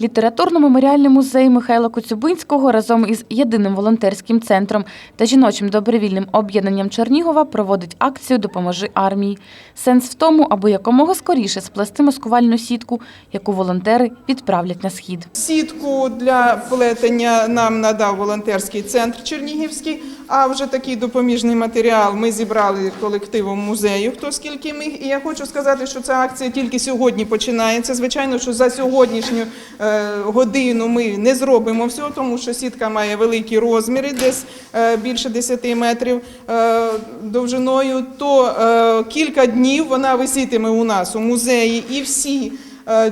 Літературно-меморіальний музей Михайла Коцюбинського разом із єдиним волонтерським центром та жіночим добровільним об'єднанням Чернігова проводить акцію Допоможи армії. Сенс в тому, аби якомога скоріше сплести маскувальну сітку, яку волонтери відправлять на схід. Сітку для плетення нам надав волонтерський центр Чернігівський. А вже такий допоміжний матеріал ми зібрали колективом музею, хто скільки міг. І я хочу сказати, що ця акція тільки сьогодні починається. Звичайно, що за сьогоднішню е, годину ми не зробимо всього, тому що сітка має великі розміри, десь е, більше 10 метрів е, довжиною. То е, кілька днів вона висітиме у нас у музеї, і всі е,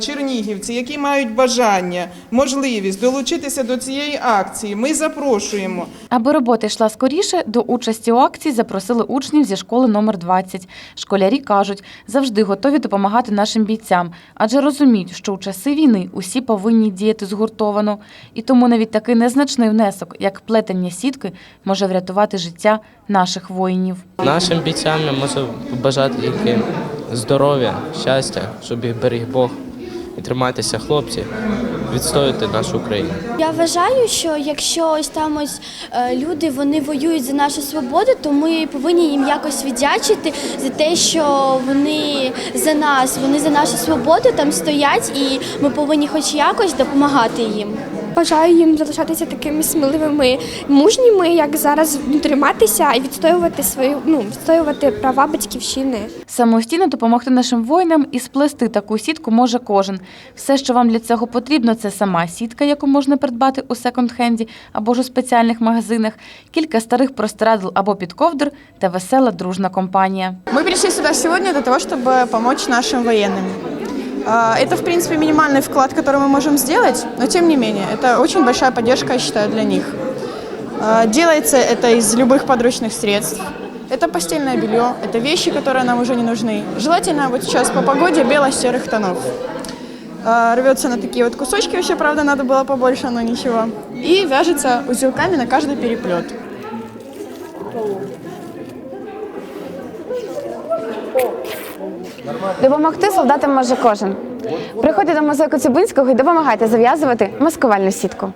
чернігівці, які мають бажання, можливість долучитися до цієї акції, ми запрошуємо. Аби робота йшла скоріше, до участі у акції запросили учнів зі школи номер 20. Школярі кажуть, завжди готові допомагати нашим бійцям, адже розуміють, що у часи війни усі повинні діяти згуртовано. І тому навіть такий незначний внесок, як плетення сітки, може врятувати життя наших воїнів. Нашим бійцям я можу побажати тільки здоров'я, щастя, щоб їх беріг Бог. І тримайтеся, хлопці, відстоюйте нашу Україну. Я вважаю, що якщо ось там ось е, люди вони воюють за нашу свободу, то ми повинні їм якось віддячити за те, що вони за нас, вони за нашу свободу там стоять, і ми повинні хоч якось допомагати їм. Бажаю їм залишатися такими сміливими, мужніми, як зараз триматися і відстоювати свою ну відстоювати права батьківщини. Самостійно допомогти нашим воїнам і сплести таку сітку може кожен. Все, що вам для цього потрібно, це сама сітка, яку можна придбати у секонд-хенді або ж у спеціальних магазинах, кілька старих простирадл або підковдр та весела дружна компанія. Мы пришли сюда сегодня для того, чтобы помочь нашим военным. А, Это, в принципе, минимальный вклад, который мы можем сделать, но тем не менее, это очень большая поддержка, я считаю, для них. А, Делается это из любых подручных средств. Это постельное белье, это вещи, которые нам уже не нужны. Желательно вот сейчас по погоде бело-серых тонов. А, Рвется на такие вот кусочки, вообще, правда, надо было побольше, но ничего. И вяжется узелками на каждый переплет. Допомогти солдатам може кожен. Приходьте до музею Коцюбинського і допомагайте зав'язувати маскувальну сітку.